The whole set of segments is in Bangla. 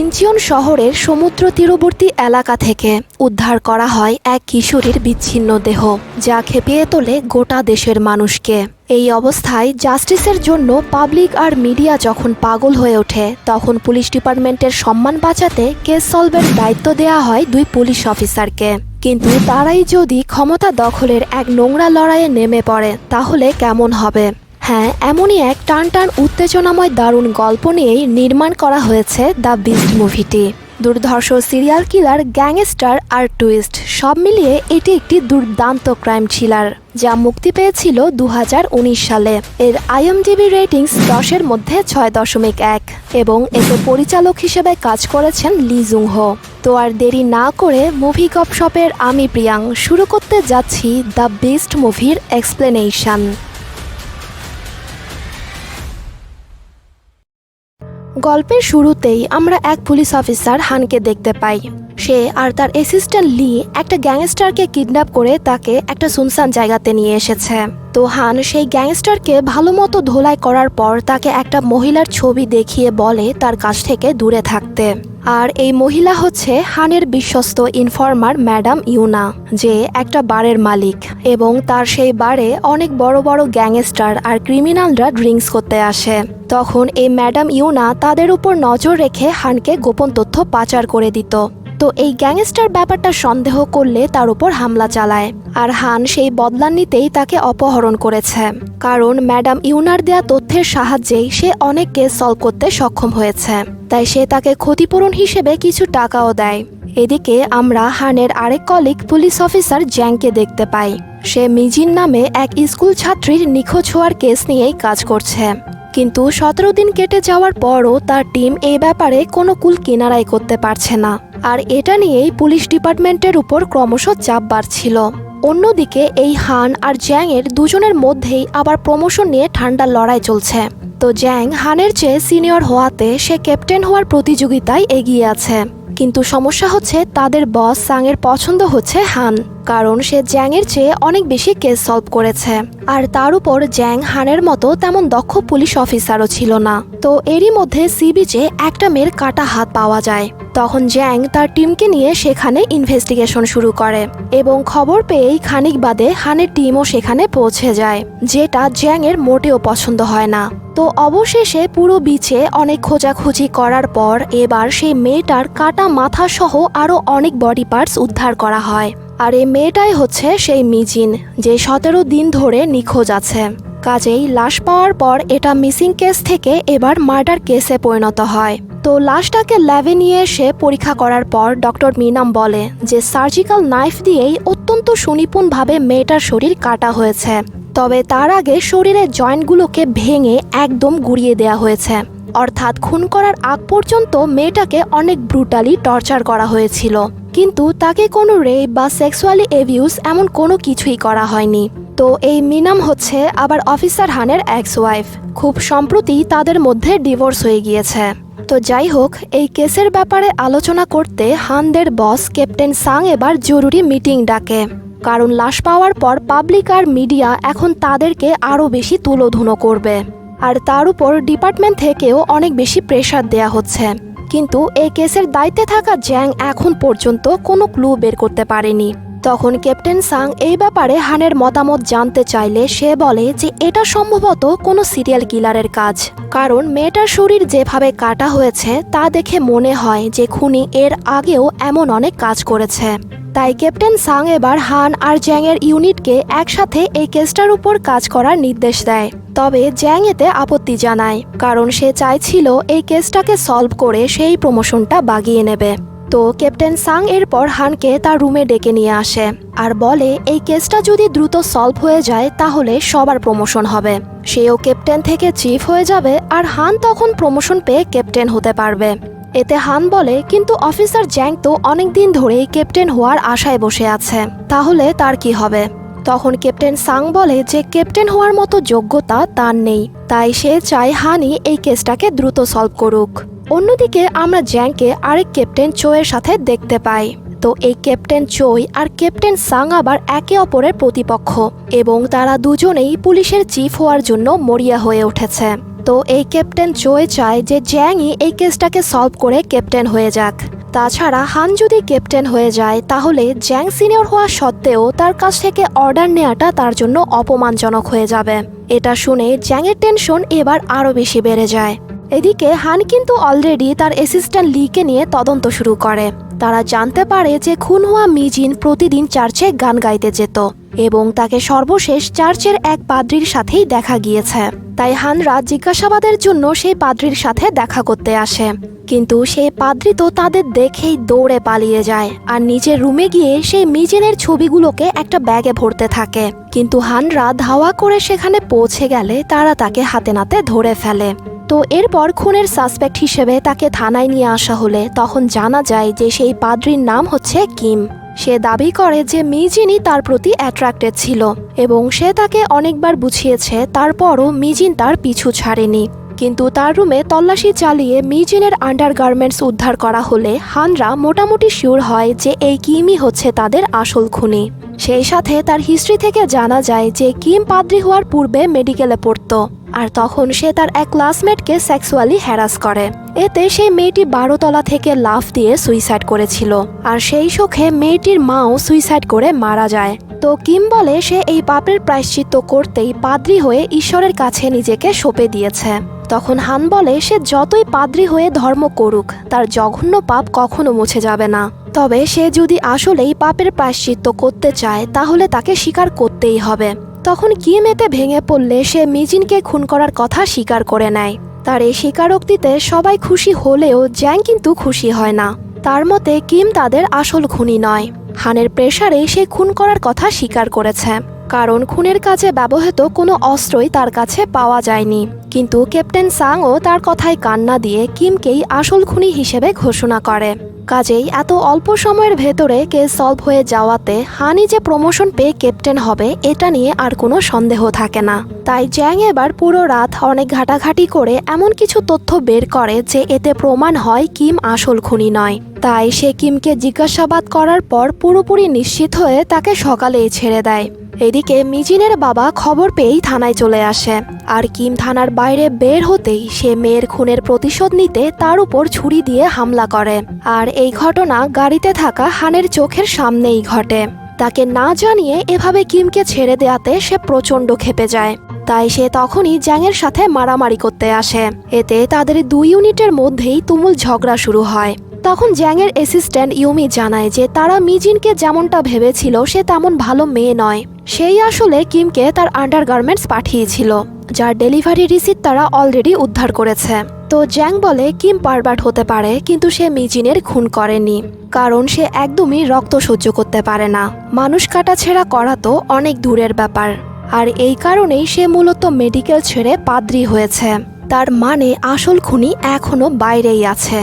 ইঞ্চিয়ন শহরের সমুদ্র তীরবর্তী এলাকা থেকে উদ্ধার করা হয় এক কিশোরীর বিচ্ছিন্ন দেহ, যা খেপিয়ে তোলে গোটা দেশের মানুষকে। এই অবস্থায় জাস্টিসের জন্য পাবলিক আর মিডিয়া যখন পাগল হয়ে ওঠে, তখন পুলিশ ডিপার্টমেন্টের সম্মান বাঁচাতে কেস সলভের দায়িত্ব দেওয়া হয় দুই পুলিশ অফিসারকে। কিন্তু তারাই যদি ক্ষমতা দখলের এক নোংরা লড়াইয়ে নেমে পড়ে, তাহলে কেমন হবে? হ্যাঁ এমনই এক টান টান উত্তেজনাময় দারুণ গল্প নিয়েই নির্মাণ করা হয়েছে দ্য বিস্ট মুভিটি। দুর্ধর্ষ সিরিয়াল কিলার, গ্যাংস্টার আর টুইস্ট, সব মিলিয়ে এটি একটি দুর্দান্ত ক্রাইম থ্রিলার, যা মুক্তি পেয়েছিল দু হাজার উনিশ সালে। এর আইএমডিবি রেটিংস দশের মধ্যে ছয় দশমিক এক এবং এতে পরিচালক হিসেবে কাজ করেছেন লি জুং হো তো আর দেরি না করে মুভি কপ শপের আমি প্রিয়াং, শুরু করতে যাচ্ছি দ্য বেস্ট মুভির এক্সপ্লেনেশন। গল্পের শুরুতেই আমরা এক পুলিশ অফিসার হানকে দেখতে পাই। সে আর তার অ্যাসিস্ট্যান্ট লি একটা গ্যাংস্টারকে কিডন্যাপ করে তাকে একটা সুনসান জায়গাতে নিয়ে এসেছে। তো হান সেই গ্যাংস্টারকে ভালো মতো ধোলাই করার পর তাকে একটা মহিলার ছবি দেখিয়ে বলে তার কাছ থেকে দূরে থাকতে। আর এই মহিলা হচ্ছে হানের বিশ্বস্ত ইনফর্মার ম্যাডাম ইউনা, যে একটা বারের মালিক এবং তার সেই বারে অনেক বড় বড় গ্যাংস্টার আর ক্রিমিনালরা ড্রিঙ্কস করতে আসে। তখন এই ম্যাডাম ইউনা তাদের উপর নজর রেখে হানকে গোপন তথ্য পাচার করে দিত। তো এই গ্যাংস্টার ব্যাপারটা সন্দেহ করলে তার উপর হামলা চালায়। আর হান সেই বদলা নিতেই তাকে অপহরণ করেছে। কারণ ম্যাডাম ইউনার দেয়া তথ্যের সাহায্যেই সে অনেক কেস সলভ করতে সক্ষম হয়েছে। তাই সে তাকে ক্ষতিপূরণ হিসেবে কিছু টাকাও দেয়। এদিকে আমরা হানের আরেক কলিগ পুলিশ অফিসার জ্যাংকে দেখতে পাই। সে মিজিন নামে এক স্কুল ছাত্রীর নিখোঁজ হওয়ার কেস নিয়েই কাজ করছে। কিন্তু সতেরো দিন কেটে যাওয়ার পরও তার টিম এই ব্যাপারে কোনো কুল কিনারাই করতে পারছে না। আর এটা নিয়েই পুলিশ ডিপার্টমেন্টের উপর ক্রমশ চাপ বাড়ছিল। অন্যদিকে এই হান আর জ্যাং এর দুজনের মধ্যেই আবার প্রমোশন নিয়ে ঠান্ডা লড়াই চলছে। তো জ্যাং হানের চেয়ে সিনিয়র হওয়াতে সে ক্যাপ্টেন হওয়ার প্রতিযোগিতায় এগিয়ে আছে। কিন্তু সমস্যা হচ্ছে তাদের বস সাংয়ের পছন্দ হচ্ছে হান, কারণ সে জ্যাংয়ের চেয়ে অনেক বেশি কেস সলভ করেছে। আর তার উপর জ্যাং হানের মতো তেমন দক্ষ পুলিশ অফিসারও ছিল না। তো এরই মধ্যে সি বিচে একটা মেয়ের কাটা হাত পাওয়া যায়। তখন জ্যাং তার টিমকে নিয়ে সেখানে ইনভেস্টিগেশন শুরু করে এবং খবর পেয়েই খানিক বাদে হানের টিমও সেখানে পৌঁছে যায়, যেটা জ্যাং এর মোটেও পছন্দ হয় না। তো অবশেষে পুরো বিচে অনেক খোঁজাখুঁজি করার পর এবার সেই মেয়েটার কাটা মাথা সহ আরও অনেক বডি পার্টস উদ্ধার করা হয়। আর এই মেয়েটাই হচ্ছে সেই মিজিন, যে সতেরো দিন ধরে নিখোঁজ আছে। কাজেই লাশ পাওয়ার পর এটা মিসিং কেস থেকে এবার মার্ডার কেসে পরিণত হয়। তো লাশটাকে ল্যাবে নিয়ে এসে পরীক্ষা করার পর ডক্টর মিনাম বলে যে সার্জিক্যাল নাইফ দিয়েই অত্যন্ত সুনিপুণভাবে মেয়েটার শরীর কাটা হয়েছে। তবে তার আগে শরীরের জয়েন্টগুলোকে ভেঙে একদম গুড়িয়ে দেওয়া হয়েছে। অর্থাৎ খুন করার আগ পর্যন্ত মেয়েটাকে অনেক ব্রুটালি টর্চার করা হয়েছিল। কিন্তু তাকে কোনো রেপ বা সেক্সুয়ালি এভিউস এমন কোনো কিছুই করা হয়নি। তো এই মিনাম হচ্ছে আবার অফিসার হানের এক্স ওয়াইফ খুব সম্প্রতি তাদের মধ্যে ডিভোর্স হয়ে গিয়েছে। তো যাই হোক, এই কেসের ব্যাপারে আলোচনা করতে হানদের বস ক্যাপ্টেন সাং এবার জরুরি মিটিং ডাকে। কারণ লাশ পাওয়ার পর পাবলিক আর মিডিয়া এখন তাদেরকে আরও বেশি তুলোধুনো করবে। আর তার উপর ডিপার্টমেন্ট থেকেও অনেক বেশি প্রেশার দেয়া হচ্ছে। কিন্তু এই কেসের দায়িত্বে থাকা জ্যাং এখন পর্যন্ত কোনো ক্লু বের করতে পারেনি। তখন ক্যাপ্টেন সাং এই ব্যাপারে হানের মতামত জানতে চাইলে সে বলে যে এটা সম্ভবত কোনো সিরিয়াল কিলারের কাজ। কারণ মেয়েটার শরীর যেভাবে কাটা হয়েছে, তা দেখে মনে হয় যে খুনি এর আগেও এমন অনেক কাজ করেছে। তাই ক্যাপ্টেন সাং এবার হান আর জ্যাং এর ইউনিটকে একসাথে এই কেসটার উপর কাজ করার নির্দেশ দেয়। তবে জ্যাং এতে আপত্তি জানায়, কারণ সে চাইছিল এই কেসটাকে সলভ করে সেই প্রমোশনটা বাগিয়ে নেবে। তো ক্যাপ্টেন সাং এরপর হানকে তার রুমে ডেকে নিয়ে আসে আর বলে, এই কেসটা যদি দ্রুত সলভ হয়ে যায়, তাহলে সবার প্রমোশন হবে। সেও ক্যাপ্টেন থেকে চিফ হয়ে যাবে আর হান তখন প্রমোশন পেয়ে ক্যাপ্টেন হতে পারবে। এতে হান বলে, কিন্তু অফিসার জ্যাং তো অনেকদিন ধরেই ক্যাপ্টেন হওয়ার আশায় বসে আছে। তাহলে তার কি হবে? তখন ক্যাপ্টেন সাং বলে যে ক্যাপ্টেন হওয়ার মতো যোগ্যতা তার নেই, তাই সে চায় হানি এই কেসটাকে দ্রুত সলভ করুক। অন্যদিকে আমরা জ্যাংকে আরেক ক্যাপ্টেন চোয়ের সাথে দেখতে পাই। তো এই ক্যাপ্টেন চই আর ক্যাপ্টেন সাং আবার একে অপরের প্রতিপক্ষ এবং তারা দুজনেই পুলিশের চিফ হওয়ার জন্য মরিয়া হয়ে উঠেছে। তো এই ক্যাপ্টেন জয় চায় যে জ্যাংই এই কেসটাকে সলভ করে ক্যাপ্টেন হয়ে যাক। তাছাড়া হান যদি ক্যাপ্টেন হয়ে যায়, তাহলে জ্যাং সিনিয়র হওয়া সত্ত্বেও তার কাছ থেকে অর্ডার নেওয়াটা তার জন্য অপমানজনক হয়ে যাবে। এটা শুনে জ্যাংয়ের টেনশন এবার আরও বেশি বেড়ে যায়। এদিকে হান কিন্তু অলরেডি তার অ্যাসিস্ট্যান্ট লিকে নিয়ে তদন্ত শুরু করে। তারা জানতে পারে যে খুন হওয়া মিজিন প্রতিদিন চার্চে গান গাইতে যেত। এবং তাকে সর্বশেষ চার্চের এক পাদ্রির সাথেই দেখা গিয়েছে। তাই হানরা জিজ্ঞাসাবাদের জন্য সেই পাদ্রির সাথে দেখা করতে আসে। কিন্তু সেই পাদ্রি তো তাদের দেখেই দৌড়ে পালিয়ে যায় আর নিজের রুমে গিয়ে সেই মিজেনের ছবিগুলোকে একটা ব্যাগে ভরতে থাকে। কিন্তু হানরা ধাওয়া করে সেখানে পৌঁছে গেলে তারা তাকে হাতে নাতে ধরে ফেলে। তো এরপর খুনের সাসপেক্ট হিসেবে তাকে থানায় নিয়ে আসা হলে তখন জানা যায় যে সেই পাদ্রির নাম হচ্ছে কিম। সে দাবি করে যে মিজিনই তার প্রতি অ্যাট্রাক্টেড ছিল এবং সে তাকে অনেকবার বুঝিয়েছে তারপরও মিজিন তার পিছু ছাড়েনি। কিন্তু তার রুমে তল্লাশি চালিয়ে মিজিনের আন্ডারগার্মেন্টস উদ্ধার করা হলে হানরা মোটামুটি শিওর হয় যে এই কিমই হচ্ছে তাদের আসল খুনি। সেই সাথে তার হিস্ট্রি থেকে জানা যায় যে কিম পাদ্রি হওয়ার পূর্বে মেডিকেলে পড়তো। আর তখন সে তার এক ক্লাসমেটকে সেক্সুয়ালি হ্যারাস করে। এতে সেই মেয়েটি বারোতলা থেকে লাফ দিয়ে সুইসাইড করেছিল। আর সেই শোকে মেয়েটির মাও সুইসাইড করে মারা যায়। তো কিম বলে সে এই পাপের প্রায়শ্চিত্ত করতেই পাদ্রি হয়ে ঈশ্বরের কাছে নিজেকে সঁপে দিয়েছে। তখন হান বলে, সে যতই পাদ্রি হয়ে ধর্ম করুক, তার জঘন্য পাপ কখনো মুছে যাবে না। তবে সে যদি আসলেই পাপের প্রায়শ্চিত্ত করতে চায়, তাহলে তাকে স্বীকার করতেই হবে। তখন কিম এতে ভেঙে পড়লে সে মিজিনকে খুন করার কথা স্বীকার করে নেয়। তার এই স্বীকারোক্তিতে সবাই খুশি হলেও জ্যাং কিন্তু খুশি হয় না। তার মতে কিম তাদের আসল খুনি নয়। হানের প্রেশারে সে খুন করার কথা স্বীকার করেছে। কারণ খুনের কাজে ব্যবহৃত কোনো অস্ত্রই তার কাছে পাওয়া যায়নি। কিন্তু ক্যাপ্টেন সাংও তার কথায় কান্না দিয়ে কিমকেই আসল খুনি হিসেবে ঘোষণা করে। কাজেই এত অল্প সময়ের ভেতরে কেস সলভ হয়ে যাওয়াতে হানি যে প্রমোশন পেয়ে ক্যাপ্টেন হবে, এটা নিয়ে আর কোনো সন্দেহ থাকে না। তাই জ্যাং এবার পুরো রাত অনেক ঘাটাঘাটি করে এমন কিছু তথ্য বের করে যে এতে প্রমাণ হয় কিম আসল খুনি নয়। তাই সে কিমকে জিজ্ঞাসাবাদ করার পর পুরোপুরি নিশ্চিত হয়ে তাকে সকালেই ছেড়ে দেয়। এদিকে মিজিনের বাবা খবর পেয়েই থানায় চলে আসে। আর কিম থানার বাইরে বের হতেই সে মেয়ের খুনের প্রতিশোধ নিতে তার উপর ছুরি দিয়ে হামলা করে। আর এই ঘটনা গাড়িতে থাকা হানের চোখের সামনেই ঘটে। তাকে না জানিয়ে এভাবে কিমকে ছেড়ে দেয়াতে সে প্রচণ্ড খেপে যায়। তাই সে তখনই জ্যাংয়ের সাথে মারামারি করতে আসে। এতে তাদের দুই ইউনিটের মধ্যেই তুমুল ঝগড়া শুরু হয়। তখন জ্যাংয়ের অ্যাসিস্ট্যান্ট ইউমি জানায় যে তারা মিজিনকে যেমনটা ভেবেছিল, সে তেমন ভালো মেয়ে নয়। সেই আসলে কিমকে তার আন্ডারগার্মেন্টস পাঠিয়েছিল, যার ডেলিভারি রিসিট তারা অলরেডি উদ্ধার করেছে। তো জ্যাং বলে, কিম পারবাট হতে পারে, কিন্তু সে মিজিনের খুন করেনি, কারণ সে একদমই রক্ত সহ্য করতে পারে না। মানুষ কাটাছেড়া করা তো অনেক দূরের ব্যাপার, আর এই কারণেই সে মূলত মেডিকেল ছেড়ে পাদ্রি হয়েছে। তার মানে আসল খুনি এখনও বাইরেই আছে।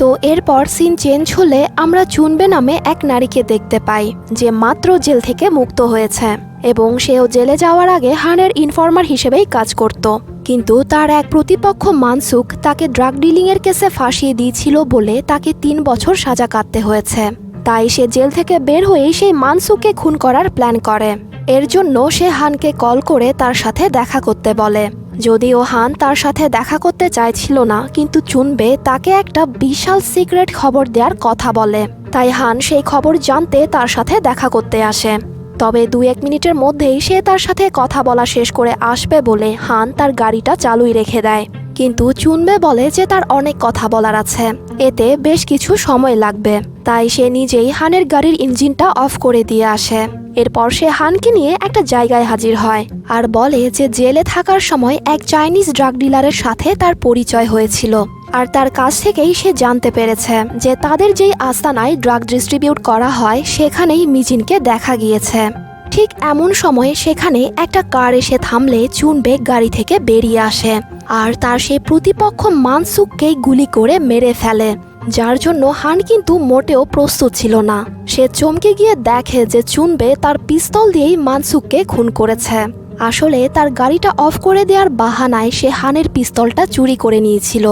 তো এরপর সিন চেঞ্জ হলে আমরা চুনবে নামে এক নারীকে দেখতে পাই, যে মাত্র জেল থেকে মুক্ত হয়েছে এবং সেও জেলে যাওয়ার আগে হানের ইনফর্মার হিসেবেই কাজ করত। কিন্তু তার এক প্রতিপক্ষ মানসুক তাকে ড্রাগ ডিলিংয়ের কেসে ফাঁসিয়ে দিয়েছিল বলে তাকে তিন বছর সাজা কাটতে হয়েছে। তাই সে জেল থেকে বের হয়েই সেই মানসুককে খুন করার প্ল্যান করে। এর জন্য সে হানকে কল করে তার সাথে দেখা করতে বলে। যদিও হান তার সাথে দেখা করতে চাইছিল না, কিন্তু চুনবে তাকে একটা বিশাল সিক্রেট খবর দেওয়ার কথা বলে। তাই হান সেই খবর জানতে তার সাথে দেখা করতে আসে। তবে দু এক মিনিটের মধ্যেই সে তার সাথে কথা বলা শেষ করে আসবে বলে হান তার গাড়িটা চালুই রেখে দেয়। কিন্তু চুনবে বলে যে তার অনেক কথা বলার আছে। এতে বেশ কিছু সময় লাগবে। তাই সে নিজেই হানের গাড়ির ইঞ্জিনটা অফ করে দিয়ে আসে। এরপর সে হানকে নিয়ে একটা জায়গায় হাজির হয় আর বলে যে জেলে থাকার সময় এক চাইনিজ ড্রাগ ডিলারের সাথে তার পরিচয় হয়েছিল। আর তার কাছ থেকেই সে জানতে পেরেছে যে তাদের যেই আস্তানায় ড্রাগ ডিস্ট্রিবিউট করা হয়, সেখানেই মিজিনকে দেখা গিয়েছে। ঠিক এমন সময় সেখানে একটা কার এসে থামলে চুনবে গাড়ি থেকে বেরিয়ে আসে আর তার সেই প্রতিপক্ষ মানসুককেই গুলি করে মেরে ফেলে, যার জন্য হান কিন্তু মোটেও প্রস্তুত ছিল না। সে চমকে গিয়ে দেখে যে চুনবে তার পিস্তল দিয়েই মানসুককে খুন করেছে। আসলে তার গাড়িটা অফ করে দেওয়ার বাহানায় সে হানের পিস্তলটা চুরি করে নিয়েছিল।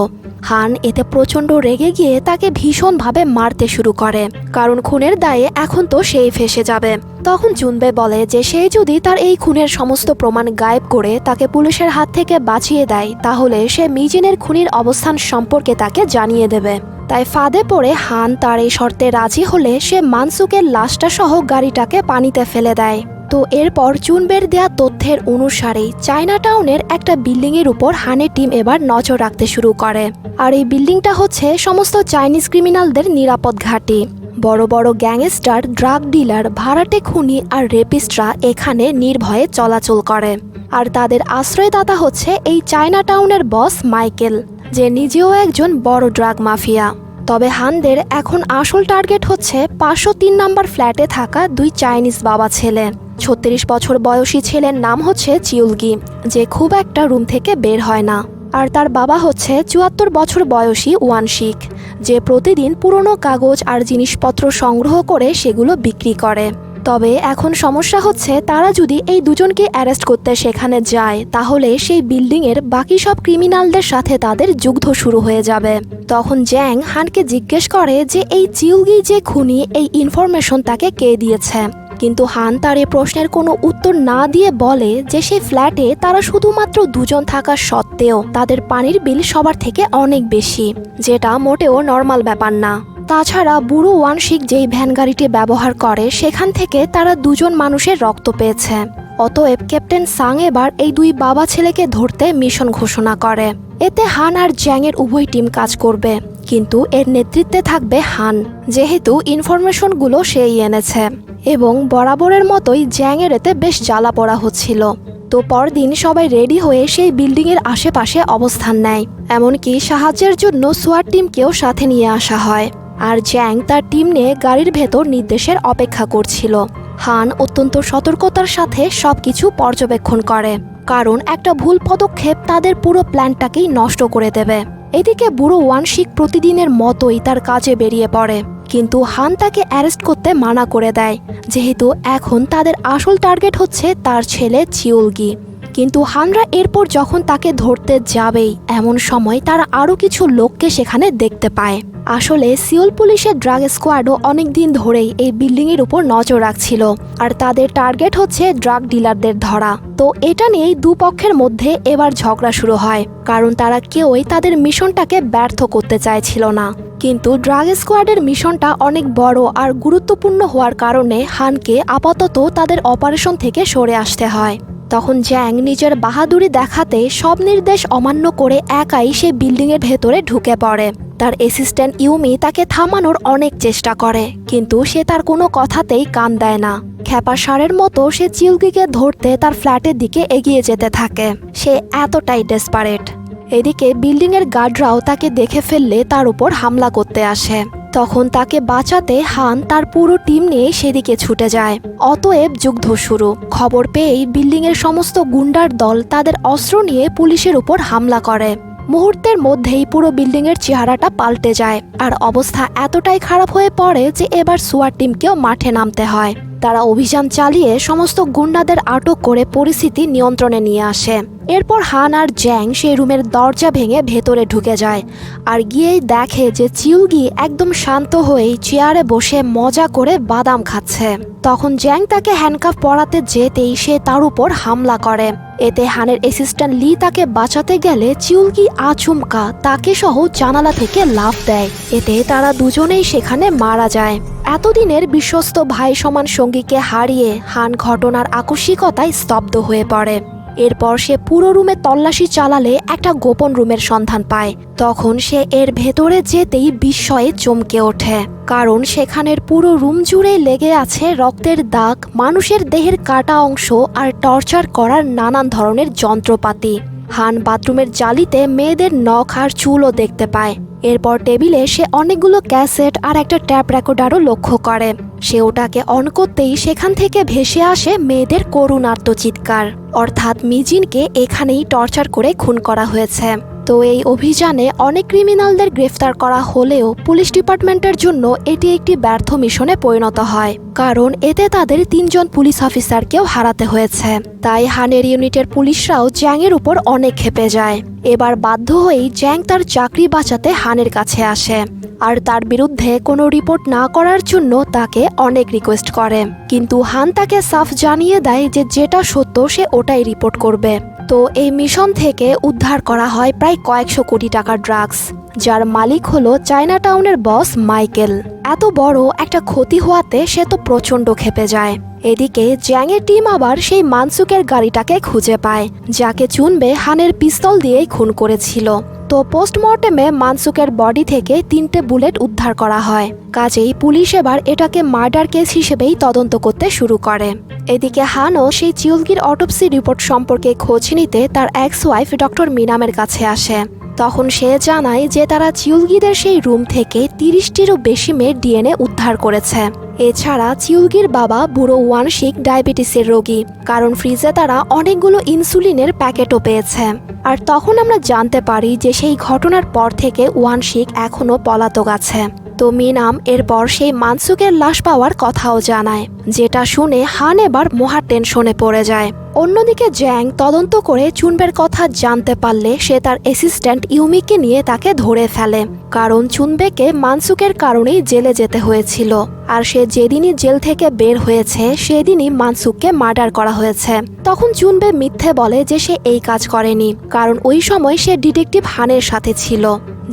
হান এতে প্রচণ্ড রেগে গিয়ে তাকে ভীষণভাবে মারতে শুরু করে। কারণ খুনের দায়ে এখন তো সেই ফেসে যাবে। তখন জুনবে বলে যে সে যদি তার এই খুনের সমস্ত প্রমাণ গায়েব করে তাকে পুলিশের হাত থেকে বাঁচিয়ে দেয়, তাহলে সে মিজিনের খুনির অবস্থান সম্পর্কে তাকে জানিয়ে দেবে। তাই ফাঁদে পড়ে হান তার এই শর্তে রাজি হলে সে মানসুকের লাশটা সহ গাড়িটাকে পানিতে ফেলে দেয়। তো এরপর চুনবের দেয়া তথ্যের অনুসারে চায়না টাউনের একটা বিল্ডিং এর উপর হানের টিম এবার নজর রাখতে শুরু করে। আর এই বিল্ডিংটা হচ্ছে সমস্ত চাইনিজ ক্রিমিনালদের নিরাপদ ঘাঁটি। বড় বড় গ্যাংস্টার, ড্রাগ ডিলার, ভাড়াটে খুনি আর রেপিস্টরা এখানে নির্ভয়ে চলাচল করে। আর তাদের আশ্রয়দাতা হচ্ছে এই চায়না টাউনের বস মাইকেল, যে নিজেও একজন বড় ড্রাগ মাফিয়া। তবে হানদের এখন আসল টার্গেট হচ্ছে পাঁচশো তিন নম্বর ফ্ল্যাটে থাকা দুই চাইনিজ বাবা ছেলে। ছত্রিশ বছর বয়সী ছেলের নাম হচ্ছে চিউলগি, যে খুব একটা রুম থেকে বের হয় না। আর তার বাবা হচ্ছে চুয়াত্তর বছর বয়সী ওয়ান ওয়ানশিক যে প্রতিদিন পুরনো কাগজ আর জিনিসপত্র সংগ্রহ করে সেগুলো বিক্রি করে। তবে এখন সমস্যা হচ্ছে তারা যদি এই দুজনকে অ্যারেস্ট করতে সেখানে যায়, তাহলে সেই বিল্ডিংয়ের বাকি সব ক্রিমিনালদের সাথে তাদের যুদ্ধ শুরু হয়ে যাবে। তখন জ্যাং হানকে জিজ্ঞেস করে যে এই চিউগি যে খুনি, এই ইনফরমেশন তাকে কে দিয়েছে? কিন্তু হান তার এই প্রশ্নের কোনো উত্তর না দিয়ে বলে যে সেই ফ্ল্যাটে তারা শুধুমাত্র দুজন থাকা সত্ত্বেও তাদের পানির বিল সবার থেকে অনেক বেশি, যেটা মোটেও নর্মাল ব্যাপার না। তাছাড়া বুড়ো ওয়ানশিক যেই ভ্যান গাড়িটি ব্যবহার করে, সেখান থেকে তারা দুজন মানুষের রক্ত পেয়েছে। অতএব ক্যাপ্টেন সাং এবার এই দুই বাবা ছেলেকে ধরতে মিশন ঘোষণা করে। এতে হান আর জ্যাংয়ের উভয় টিম কাজ করবে, কিন্তু এর নেতৃত্বে থাকবে হান, যেহেতু ইনফরমেশনগুলো সেই এনেছে। এবং বরাবরের মতোই জ্যাংয়ের এতে বেশ জ্বালা পড়া হচ্ছিল। তো পরদিন সবাই রেডি হয়ে সেই বিল্ডিংয়ের আশেপাশে অবস্থান নেয়। এমনকি সাহায্যের জন্য সোয়ার টিমকেও সাথে নিয়ে আসা হয়। আর জ্যাং তার টিম নিয়ে গাড়ির ভেতর নির্দেশের অপেক্ষা করছিল। হান অত্যন্ত সতর্কতার সাথে সবকিছু পর্যবেক্ষণ করে, কারণ একটা ভুল পদক্ষেপ তাদের পুরো প্ল্যানটাকেই নষ্ট করে দেবে। এদিকে বুড়ো ওয়ানশিক প্রতিদিনের মতোই তার কাজে বেরিয়ে পড়ে, কিন্তু হান তাকে অ্যারেস্ট করতে মানা করে দেয়, যেহেতু এখন তাদের আসল টার্গেট হচ্ছে তার ছেলে চিউলগি। কিন্তু হানরা এরপর যখন তাকে ধরতে যাবেই, এমন সময় তারা আরও কিছু লোককে সেখানে দেখতে পায়। আসলে সিওল পুলিশের ড্রাগ স্কোয়াডও অনেক দিন ধরেই এই বিল্ডিংয়ের উপর নজর রাখছিল, আর তাদের টার্গেট হচ্ছে ড্রাগ ডিলারদের ধরা। তো এটা নিয়েই দুপক্ষের মধ্যে এবার ঝগড়া শুরু হয়, কারণ তারা কেউই তাদের মিশনটাকে ব্যর্থ করতে চাইছিল না। কিন্তু ড্রাগ স্কোয়াডের মিশনটা অনেক বড় আর গুরুত্বপূর্ণ হওয়ার কারণে হানকে আপাতত তাদের অপারেশন থেকে সরে আসতে হয়। তখন জ্যাং নিজের বাহাদুরি দেখাতে সব নির্দেশ অমান্য করে একাই সে বিল্ডিংয়ের ভেতরে ঢুকে পড়ে। তার অ্যাসিস্ট্যান্ট ইউমি তাকে থামানোর অনেক চেষ্টা করে, কিন্তু সে তার কোনো কথাতেই কান দেয় না। খ্যাপা সারের মতো সে চিলকিকে ধরতে তার ফ্ল্যাটের দিকে এগিয়ে যেতে থাকে। সে এতটাই ডেসপারেট এদিকে বিল্ডিংয়ের গার্ডরাও তাকে দেখে ফেললে তার উপর হামলা করতে আসে। তখন তাকে বাঁচাতে হান তার পুরো টিম নিয়ে সেদিকে ছুটে যায়। অতএব যুদ্ধ শুরু। খবর পেয়েই বিল্ডিংয়ের সমস্ত গুন্ডার দল তাদের অস্ত্র নিয়ে পুলিশের উপর হামলা করে। মুহূর্তের মধ্যেই পুরো বিল্ডিংয়ের চেহারাটা পাল্টে যায়। আর অবস্থা এতটাই খারাপ হয়ে পড়ে যে এবার সুয়ার টিমকেও মাঠে নামতে হয়। তারা অভিযান চালিয়ে সমস্ত গুন্ডাদের আটক করে পরিস্থিতি নিয়ন্ত্রণে নিয়ে আসে। এরপর হান আর জ্যাং সেই রুমের দরজা ভেঙে ভেতরে ঢুকে যায় আর গিয়েই দেখে যে চিউগি একদম শান্ত হয়েই চেয়ারে বসে মজা করে বাদাম খাচ্ছে। তখন জ্যাং তাকে হ্যান্ডকাফ পরাতে যেতেই সে তার উপর হামলা করে। এতে হানের অ্যাসিস্ট্যান্ট লি তাকে বাঁচাতে গেলে চিউলকি আচমকা তাকে সহ জানালা থেকে লাফ দেয়। এতে তারা দুজনেই সেখানে মারা যায়। এতদিনের বিশ্বস্ত ভাই সমান সঙ্গীকে হারিয়ে হান ঘটনার আকস্মিকতায় স্তব্ধ হয়ে পড়ে। এরপর সে পুরো রুমে তল্লাশি চালালে একটা গোপন রুমের সন্ধান পায়। তখন সে এর ভেতরে যেতেই বিস্ময়ে চমকে ওঠে। কারণ সেখানের পুরো রুম জুড়ে লেগে আছে রক্তের দাগ, মানুষের দেহের কাটা অংশ আর টর্চার করার নানান ধরনের যন্ত্রপাতি। হান বাথরুমের জালিতে মেয়েদের নখ আর চুলও দেখতে পায়। এরপর টেবিলে সে অনেকগুলো ক্যাসেট আর একটা ট্যাপ রেকর্ডারও লক্ষ্য করে। সে ওটাকে অন করতেই সেখান থেকে ভেসে আসে মেয়েদের করুণার্ত চিৎকার। অর্থাৎ মিজিনকে এখানেই টর্চার করে খুন করা হয়েছে। তো এই অভিযানে অনেক ক্রিমিনালদের গ্রেফতার করা হলেও পুলিশ ডিপার্টমেন্টের জন্য এটি একটি ব্যর্থ মিশনে পরিণত হয়। কারণ এতে তাদের তিনজন পুলিশ অফিসারকেও হারাতে হয়েছে। তাই হানের ইউনিটের পুলিশরাও জ্যাংয়ের উপর অনেক ক্ষেপে যায়। এবার বাধ্য হয়েই জ্যাং তার চাকরি বাঁচাতে হানের কাছে আসে। আর তার বিরুদ্ধে কোনো রিপোর্ট না করার জন্য তাকে অনেক রিকোয়েস্ট করে। কিন্তু হান তাকে সাফ জানিয়ে দেয় যে যেটা সত্য সে ওটাই রিপোর্ট করবে। তো এই মিশন থেকে উদ্ধার করা হয় প্রায় কয়েকশো কোটি টাকার ড্রাগস, যার মালিক হলো চায়না টাউনের বস মাইকেল। এত বড় একটা ক্ষতি হওয়াতে সে তো প্রচণ্ড খেপে যায়। এদিকে জ্যাংয়ের টিম আবার সেই মানসুকের গাড়িটাকে খুঁজে পায়, যাকে চুনবে হানের পিস্তল দিয়েই খুন করেছিল। তো পোস্টমর্টেমে মানসুকের বডি থেকে তিনটে বুলেট উদ্ধার করা হয়। কাজেই পুলিশ এবার এটাকে মার্ডার কেস হিসেবেই তদন্ত করতে শুরু করে। এদিকে হানও সেই চিউলগির অটোপসি রিপোর্ট সম্পর্কে খোঁজ নিতে তার এক্স ওয়াইফ ডক্টর মিনামের কাছে আসে। তখন সে জানায় যে তারা চিউলগিদের সেই রুম থেকে তিরিশটিরও বেশি মেয়ের ডিএনএ উদ্ধার করেছে। এছাড়া চিউলগির বাবা বুড়ো ওয়ানশিক ডায়াবেটিসের রোগী, কারণ ফ্রিজে তারা অনেকগুলো ইনসুলিনের প্যাকেটও পেয়েছে। আর তখন আমরা জানতে পারি যে সেই ঘটনার পর থেকে ওয়ানশিক এখনও পলাতক আছে। তো মিনাম এরপর সেই মানসুকের লাশ পাওয়ার কথাও জানায়, যেটা শুনে হান এবার মহা টেনশনে পড়ে যায়। অন্যদিকে জ্যাং তদন্ত করে চুনবের কথা জানতে পারলে সে তার অ্যাসিস্ট্যান্ট ইউমিকে নিয়ে তাকে ধরে ফেলে, কারণ চুনবেকে মানসুকের কারণেই জেলে যেতে হয়েছিল। আর সে যেদিনই জেল থেকে বের হয়েছে, সেদিনই মানসুককে মার্ডার করা হয়েছে। তখন চুনবে মিথ্যে বলে যে সে এই কাজ করেনি, কারণ ওই সময় সে ডিটেকটিভ হানের সাথে ছিল।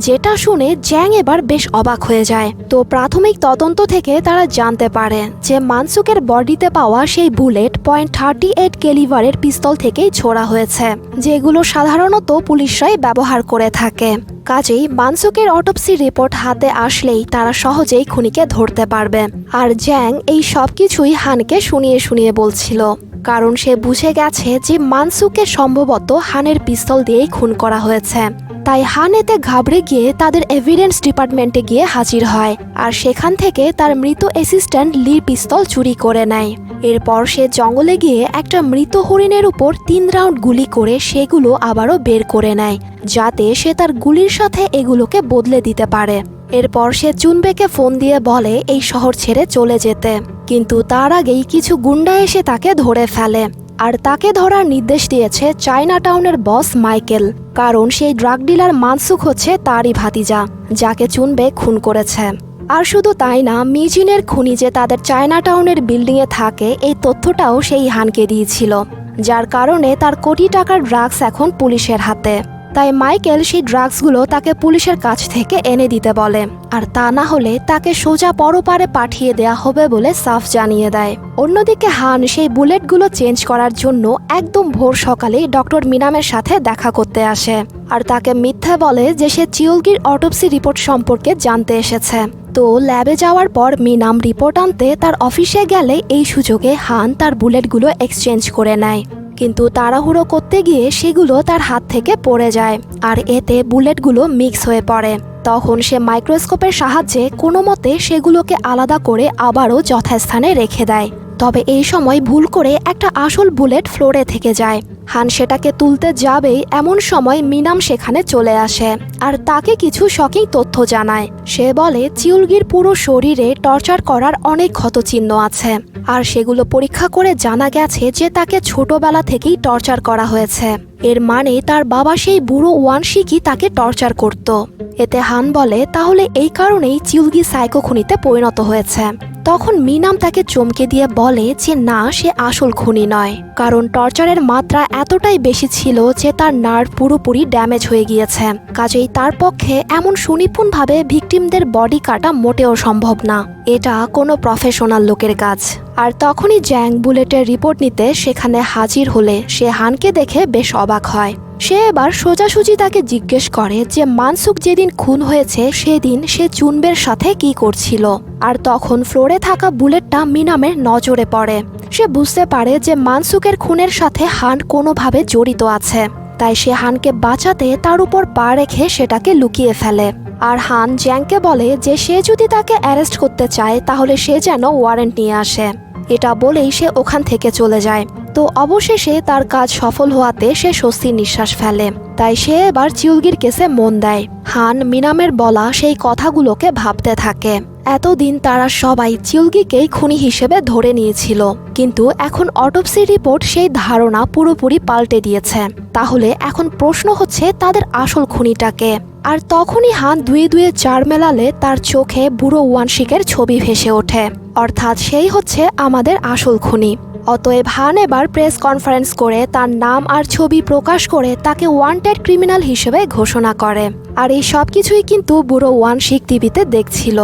যেটা শুনে জ্যাং এবার বেশ অবাক হয়ে যায়। তো প্রাথমিক তদন্ত থেকে তারা জানতে পারে যে মানসুকের বডিতে পাওয়া সেই বুলেট পয়েন্ট থার্টি এইট কেলিভারের পিস্তল থেকেই ছোড়া হয়েছে, যেগুলো সাধারণত পুলিশরাই ব্যবহার করে থাকে। কাজেই মানসুকের অটোপসি রিপোর্ট হাতে আসলেই তারা সহজেই খুনিকে ধরতে পারবে। আর জ্যাং এই সব কিছুই হানকে শুনিয়ে শুনিয়ে বলছিল, কারণ সে বুঝে গেছে যে মানসুকে সম্ভবত হানের পিস্তল দিয়েই খুন করা হয়েছে। তাই হান এতে ঘাবড়ে গিয়ে তাদের এভিডেন্স ডিপার্টমেন্টে গিয়ে হাজির হয় আর সেখান থেকে তার মৃত অ্যাসিস্ট্যান্ট লির পিস্তল চুরি করে নেয়। এরপর সে জঙ্গলে গিয়ে একটা মৃত হরিণের উপর তিন রাউন্ড গুলি করে সেগুলো আবারও বের করে নেয়, যাতে সে তার গুলির সাথে এগুলোকে বদলে দিতে পারে। এরপর সে চুনবেকে ফোন দিয়ে বলে এই শহর ছেড়ে চলে যেতে। কিন্তু তার আগেই কিছু গুন্ডা এসে তাকে ধরে ফেলে। আর তাকে ধরার নির্দেশ দিয়েছে চায়না টাউনের বস মাইকেল, কারণ সেই ড্রাগ ডিলার মানসুক হচ্ছে তারই ভাতিজা, যাকে চুনবে খুন করেছে। আর শুধু তাই না, মিজিনের খুনি যে তাদের চায়না টাউনের বিল্ডিংয়ে থাকে, এই তথ্যটাও সেই হানকে দিয়েছিল, যার কারণে তার কোটি টাকার ড্রাগস এখন পুলিশের হাতে। তাই মাইকেল সেই ড্রাগসগুলো তাকে পুলিশের কাছ থেকে এনে দিতে বলে। আর তা না হলে তাকে সোজা পরপারে পাঠিয়ে দেয়া হবে বলে সাফ জানিয়ে দেয়। অন্যদিকে হান সেই বুলেটগুলো চেঞ্জ করার জন্য একদম ভোর সকালে ডক্টর মিনামের সাথে দেখা করতে আসে। আর তাকে মিথ্যা বলে যে সে চিউলগির অটোপসি রিপোর্ট সম্পর্কে জানতে এসেছে। তো ল্যাবে যাওয়ার পর মিনাম রিপোর্ট আনতে তার অফিসে গেলে এই সুযোগে হান তার বুলেটগুলো এক্সচেঞ্জ করে নেয়। কিন্তু তাড়াহুড়ো করতে গিয়ে সেগুলো তার হাত থেকে পড়ে যায় আর এতে বুলেটগুলো মিক্স হয়ে পড়ে। তখন সে মাইক্রোস্কোপের সাহায্যে কোনো মতে সেগুলোকে আলাদা করে আবারও যথাস্থানে রেখে দেয়। তবে এই সময় ভুল করে একটা আসল বুলেট ফ্লোরে থেকে যায়। হান সেটাকে তুলতে যাবেই এমন সময় মিনাম সেখানে চলে আসে আর তাকে কিছু শকিং তথ্য জানায়। সে বলে, চিউলগির পুরো শরীরে টর্চার করার অনেক ক্ষতচিহ্ন আছে। আর সেগুলো পরীক্ষা করে জানা গেছে যে তাকে ছোটবেলা থেকেই টর্চার করা হয়েছে। এর মানে তার বাবা সেই বুড়ো ওয়ানশিকই তাকে টর্চার করত। এতে হান বলে, তাহলে এই কারণেই চিউলগি সাইকো খুনিতে পরিণত হয়েছে। তখন মিনাম তাকে চমকে দিয়ে বলে যে না, সে আসল খুনি নয়। কারণ টর্চারের মাত্রা এতটাই বেশি ছিল যে তার নার্ভ পুরোপুরি ড্যামেজ হয়ে গিয়েছে। কাজেই তার পক্ষে এমন সুনিপুণভাবে ভিকটিমদের বডি কাটা মোটেও সম্ভব না। এটা কোনো প্রফেশনাল লোকের কাজ। আর তখনই জ্যাং বুলেটের রিপোর্ট নিতে সেখানে হাজির হলে সে হানকে দেখে বেশ অবাক হয়। সে এবার সোজাসুজি তাকে জিজ্ঞেস করে যে মানসুক যেদিন খুন হয়েছে, সেদিন সে চুনবের সাথে কি করছিল? আর তখন ফ্লোরে থাকা বুলেটটা মিনামের নজরে পড়ে। সে বুঝতে পারে যে মানসুকের খুনের সাথে হান কোনোভাবে জড়িত আছে। তাই সে হানকে বাঁচাতে তার উপর পা রেখে সেটাকে লুকিয়ে ফেলে। আর হান জ্যাংকে বলে যে, সে যদি তাকে অ্যারেস্ট করতে চায়, তাহলে সে যেন ওয়ারেন্ট নিয়ে আসে। এটা বলেই সে ওখান থেকে চলে যায়। তো অবশেষে তার কাজ সফল হওয়াতে সে স্বস্তির নিঃশ্বাস ফেলে। তাই সে এবার চিউলগির কেসে মন দেয়। হান মিনামের বলা সেই কথাগুলোকে ভাবতে থাকে। এতদিন তারা সবাই চিউলগিকেই খুনি হিসেবে ধরে নিয়েছিল। কিন্তু এখন অটোপসি রিপোর্ট সেই ধারণা পুরোপুরি পাল্টে দিয়েছে। তাহলে এখন প্রশ্ন হচ্ছে তাদের আসল খুনিটাকে। আর তখনই হান দুয়ে দুয়ে চার মেলালে তার চোখে বুড়ো ওয়ানশিকের ছবি ভেসে ওঠে। অর্থাৎ সেই হচ্ছে আমাদের আসল খুনি। অতএব হান এবার প্রেস কনফারেন্স করে তার নাম আর ছবি প্রকাশ করে তাকে ওয়ান্টেড ক্রিমিনাল হিসেবে ঘোষণা করে। আর এই সব কিছুই কিন্তু বুড়ো ওয়ান শিখ টিভিতে দেখছিল।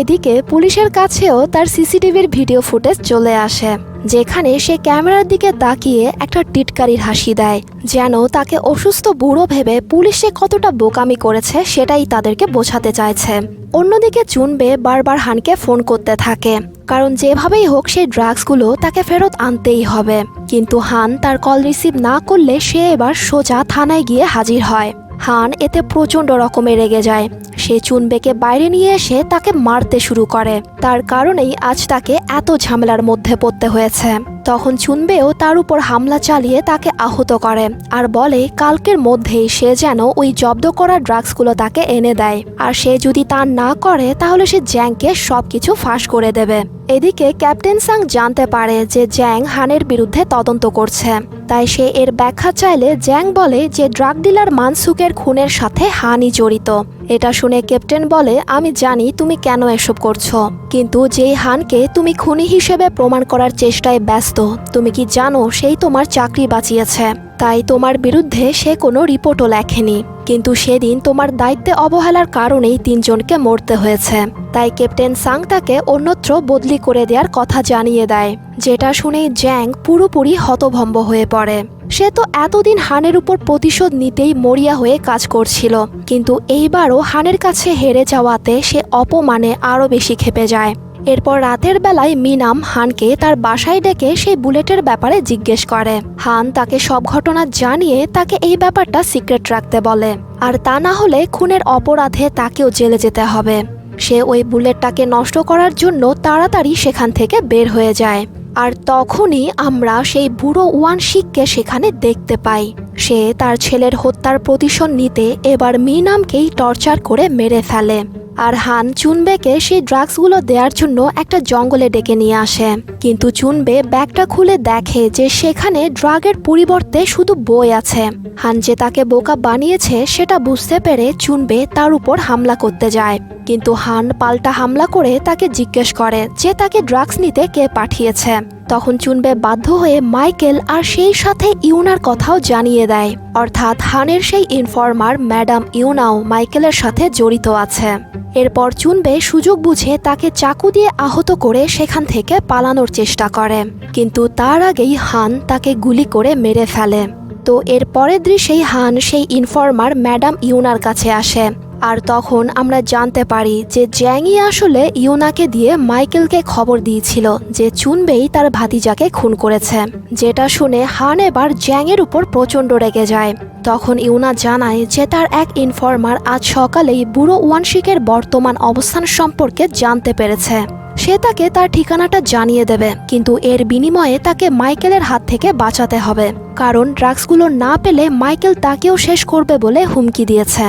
এদিকে পুলিশের কাছেও তার সিসিটিভির ভিডিও ফুটেজ চলে আসে, যেখানে সে ক্যামেরার দিকে তাকিয়ে একটা টিটকারির হাসি দেয়, যেন তাকে অসুস্থ বুড়ো ভেবে পুলিশে কতটা বোকামি করেছে সেটাই তাদেরকে বোঝাতে চাইছে। অন্যদিকে চুনবে বারবার হানকে ফোন করতে থাকে, কারণ যেভাবেই হোক সেই ড্রাগসগুলো তাকে ফেরত আনতেই হবে। কিন্তু হান তার কল রিসিভ না করলে সে এবার সোজা থানায় গিয়ে হাজির হয়। হান এতে প্রচণ্ড রকমে রেগে যায়। সে চুনবেকে বাইরে নিয়ে এসে তাকে মারতে শুরু করে। তার কারণেই আজ তাকে এত ঝামেলার মধ্যে পড়তে হয়েছে। তখন চুনবেও তার উপর হামলা চালিয়ে তাকে আহত করে আর বলে, কালকের মধ্যেই সে যেন ওই জব্দ করা ড্রাগসগুলো তাকে এনে দেয়। আর সে যদি তা না করে, তাহলে সে জ্যাংকে সবকিছু ফাঁস করে দেবে। এদিকে ক্যাপ্টেন সাং জানতে পারে যে জ্যাং হানের বিরুদ্ধে তদন্ত করছে। তাই সে এর ব্যাখ্যা চাইলে জ্যাং বলে যে, ড্রাগ ডিলার মানসুকের খুনের সাথে হানি জড়িত। এটা শুনে ক্যাপ্টেন বলে, আমি জানি তুমি কেন এসব করছ, কিন্তু যেই হানকে তুমি খুনি হিসেবে প্রমাণ করার চেষ্টায় ব্যস্ত, তুমি কি জানো সেই তোমার চাকরি বাঁচিয়েছে। তাই তোমার বিরুদ্ধে সে কোনো রিপোর্টও লেখেনি। কিন্তু সেদিন তোমার দায়িত্বে অবহেলার কারণেই তিনজনকে মরতে হয়েছে। তাই ক্যাপ্টেন সাং তাকে অন্যত্র বদলি করে দেওয়ার কথা জানিয়ে দেয়, যেটা শুনেই জ্যাং পুরোপুরি হতভম্ব হয়ে পড়ে। সে তো এতদিন হানের উপর প্রতিশোধ নিতেই মরিয়া হয়ে কাজ করছিল, কিন্তু এইবারও হানের কাছে হেরে যাওয়াতে সে অপমানে আরও বেশি খেপে যায়। এরপর রাতের বেলায় মিনাম হানকে তার বাসায় ডেকে সেই বুলেটের ব্যাপারে জিজ্ঞেস করে। হান তাকে সব ঘটনা জানিয়ে তাকে এই ব্যাপারটা সিক্রেট রাখতে বলে। আর তা না হলে খুনের অপরাধে তাকেও জেলে যেতে হবে। সে ওই বুলেটটাকে নষ্ট করার জন্য তাড়াতাড়ি সেখান থেকে বের হয়ে যায়। আর তখনই আমরা সেই বুড়ো ওয়ান শিখকে সেখানে দেখতে পাই। সে তার ছেলের হত্যার প্রতিশোধ নিতে এবার মিনামকেই টর্চার করে মেরে ফেলে। আর হান চুনবেকে সেই ড্রাগসগুলো দেওয়ার জন্য একটা জঙ্গলে ডেকে নিয়ে আসে। কিন্তু চুনবে ব্যাগটা খুলে দেখে যে সেখানে ড্রাগের পরিবর্তে শুধু বই আছে। হান যে তাকে বোকা বানিয়েছে সেটা বুঝতে পেরে চুনবে তার উপর হামলা করতে যায়। কিন্তু হান পাল্টা হামলা করে তাকে জিজ্ঞেস করে যে তাকে ড্রাগস নিতে কে পাঠিয়েছে। তখন চুনবে বাধ্য হয়ে মাইকেল আর সেই সাথে ইউনার কথাও জানিয়ে দেয়। অর্থাৎ হানের সেই ইনফর্মার ম্যাডাম ইউনাও মাইকেলের সাথে জড়িত আছে। এরপর চুনবে সুযোগ বুঝে তাকে চাকু দিয়ে আহত করে সেখান থেকে পালানোর চেষ্টা করে। কিন্তু তার আগেই হান তাকে গুলি করে মেরে ফেলে। তো এর পরের দৃশ্যেই হান সেই ইনফর্মার ম্যাডাম ইউনার কাছে আসে। আর তখন আমরা জানতে পারি যে জ্যাংই আসলে ইউনাকে দিয়ে মাইকেলকে খবর দিয়েছিল যে চুনবেই তার ভাতিজাকে খুন করেছে। যেটা শুনে হান এবার জ্যাংয়ের উপর প্রচণ্ড রেগে যায়। তখন ইউনা জানায় যে তার এক ইনফর্মার আজ সকালেই বুড়ো ওয়ানশিকের বর্তমান অবস্থান সম্পর্কে জানতে পেরেছে। সে তাকে তার ঠিকানাটা জানিয়ে দেবে, কিন্তু এর বিনিময়ে তাকে মাইকেলের হাত থেকে বাঁচাতে হবে। কারণ ড্রাগসগুলো না পেলে মাইকেল তাকেও শেষ করবে বলে হুমকি দিয়েছে।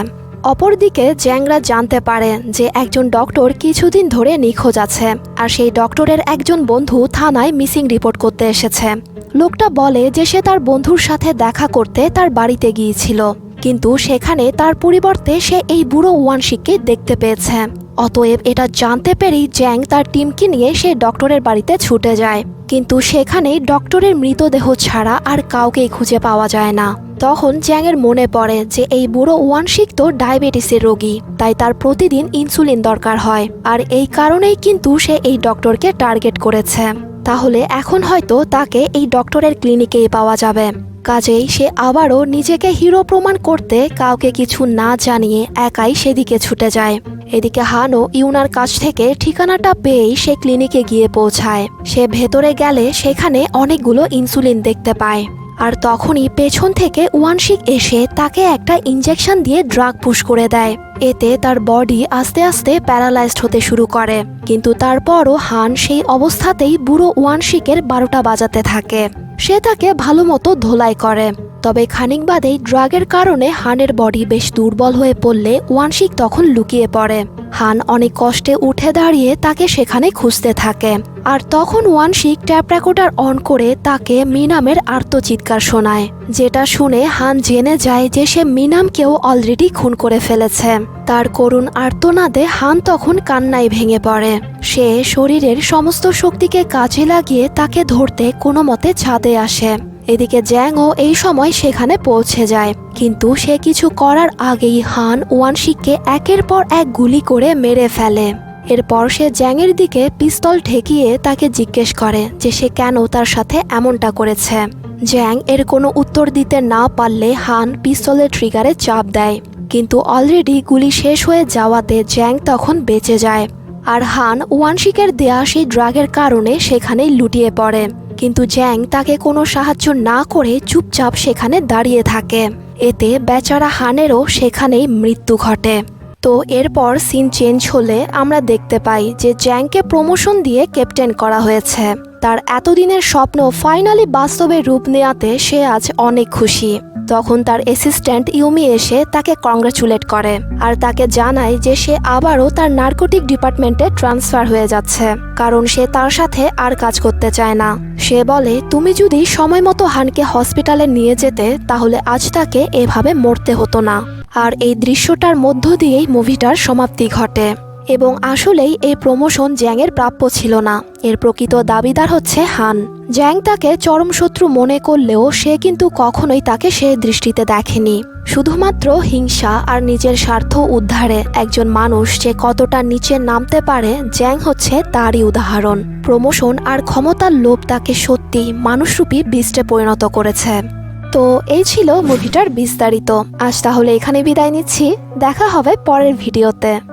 অপরদিকে জ্যাংরা জানতে পারে যে একজন ডক্টর কিছুদিন ধরে নিখোঁজ আছে, আর সেই ডক্টরের একজন বন্ধু থানায় মিসিং রিপোর্ট করতে এসেছে। লোকটা বলে যে সে তার বন্ধুর সাথে দেখা করতে তার বাড়িতে গিয়েছিল। কিন্তু সেখানে তার পরিবর্তে সে এই বুড়ো ওয়ানশিককে দেখতে পেয়েছে। অতএব এটা জানতে পেরেই জ্যাং তার টিমকে নিয়ে সে ডক্টরের বাড়িতে ছুটে যায়। কিন্তু সেখানে ডক্টরের মৃতদেহ ছাড়া আর কাউকেই খুঁজে পাওয়া যায় না। তখন জ্যাংয়ের মনে পড়ে যে এই বুড়ো ওয়ানশিক তো ডায়াবেটিসের রোগী, তাই তার প্রতিদিন ইনসুলিন দরকার হয়। আর এই কারণেই কিন্তু সে এই ডক্টরকে টার্গেট করেছে। তাহলে এখন হয়তো তাকে এই ডক্টরের ক্লিনিকেই পাওয়া যাবে। কাজেই সে আবারও নিজেকে হিরো প্রমাণ করতে কাউকে কিছু না জানিয়ে একাই সেদিকে ছুটে যায়। এদিকে হানো ইউনার কাছ থেকে ঠিকানাটা পেয়েই সে ক্লিনিকে গিয়ে পৌঁছায়। সে ভেতরে গেলে সেখানে অনেকগুলো ইনসুলিন দেখতে পায়। আর তখনই পেছন থেকে ওয়ানশিক এসে তাকে একটা ইঞ্জেকশন দিয়ে ড্রাগ পুশ করে দেয়। এতে তার বডি আস্তে আস্তে প্যারালাইজড হতে শুরু করে। কিন্তু তারপরও হান সেই অবস্থাতেই বুড়ো ওয়ানশিকের বারোটা বাজাতে থাকে। সে তাকে ভালো মতো ধোলাই করে। তবে খানিক বাদেই ড্রাগের কারণে হানের বডি বেশ দুর্বল হয়ে পড়লে ওয়ানশিক তখন লুকিয়ে পড়ে। হান অনেক কষ্টে উঠে দাঁড়িয়ে তাকে সেখানে খুঁজতে থাকে। আর তখন ওয়ানশিক ট্যাপ রেকর্ডার অন করে তাকে মিনামের আর্তচিৎকার শোনায়। যেটা শুনে হান জেনে যায় যে সে মিনামকেও অলরেডি খুন করে ফেলেছে। তার করুণ আর্তনাদে হান তখন কান্নায় ভেঙে পড়ে। সে শরীরের সমস্ত শক্তিকে কাজে লাগিয়ে তাকে ধরতে কোনো মতে ছাদে আসে। এদিকে জ্যাংও এই সময় সেখানে পৌঁছে যায়। কিন্তু সে কিছু করার আগেই হান ওয়ানশিককে একের পর এক গুলি করে মেরে ফেলে। এরপর সে জ্যাংয়ের দিকে পিস্তল ঠেকিয়ে তাকে জিজ্ঞেস করে যে সে কেন তার সাথে এমনটা করেছে। জ্যাং এর কোনো উত্তর দিতে না পারলে হান পিস্তলের ট্রিগারে চাপ দেয়। কিন্তু অলরেডি গুলি শেষ হয়ে যাওয়াতে জ্যাং তখন বেঁচে যায়। আর হান ওয়ানশিকের দেয়া সেই ড্রাগের কারণে সেখানেই লুটিয়ে পড়ে। কিন্তু জ্যাং তাকে কোনো সাহায্য না করে চুপচাপ সেখানে দাঁড়িয়ে থাকে। এতে বেচারা হানেরও সেখানেই মৃত্যু ঘটে। তো এরপর সিন চেঞ্জ হলে আমরা দেখতে পাই যে জ্যাংকে প্রমোশন দিয়ে ক্যাপ্টেন করা হয়েছে। তার এতদিনের স্বপ্ন ফাইনালি বাস্তবে রূপ নেয়াতে সে আজ অনেক খুশি। তখন তার অ্যাসিস্ট্যান্ট ইউমি এসে তাকে কংগ্রাচুলেট করে আর তাকে জানায় যে সে আবারও তার নার্কোটিক ডিপার্টমেন্টে ট্রান্সফার হয়ে যাচ্ছে, কারণ সে তার সাথে আর কাজ করতে চায় না। সে বলে, তুমি যদি সময় মতো হানকে হসপিটালে নিয়ে যেতে, তাহলে আজ তাকে এভাবে মরতে হতো না। আর এই দৃশ্যটার মধ্য দিয়েই মুভিটার সমাপ্তি ঘটে। এবং আসলেই এই প্রমোশন জ্যাংয়ের প্রাপ্য ছিল না। এর প্রকৃত দাবিদার হচ্ছে হান। জ্যাং তাকে চরম শত্রু মনে করলেও সে কিন্তু কখনোই তাকে সে দৃষ্টিতে দেখেনি। শুধুমাত্র হিংসা আর নিজের স্বার্থ উদ্ধারে একজন মানুষ যে কতটা নিচে নামতে পারে, জ্যাং হচ্ছে তারই উদাহরণ। প্রমোশন আর ক্ষমতার লোভ তাকে সত্যি মানুষরূপী বিষ্টে পরিণত করেছে। তো এই ছিল মুভিটার বিস্তারিত। আজ তাহলে এখানে বিদায় নিচ্ছি। দেখা হবে পরের ভিডিওতে।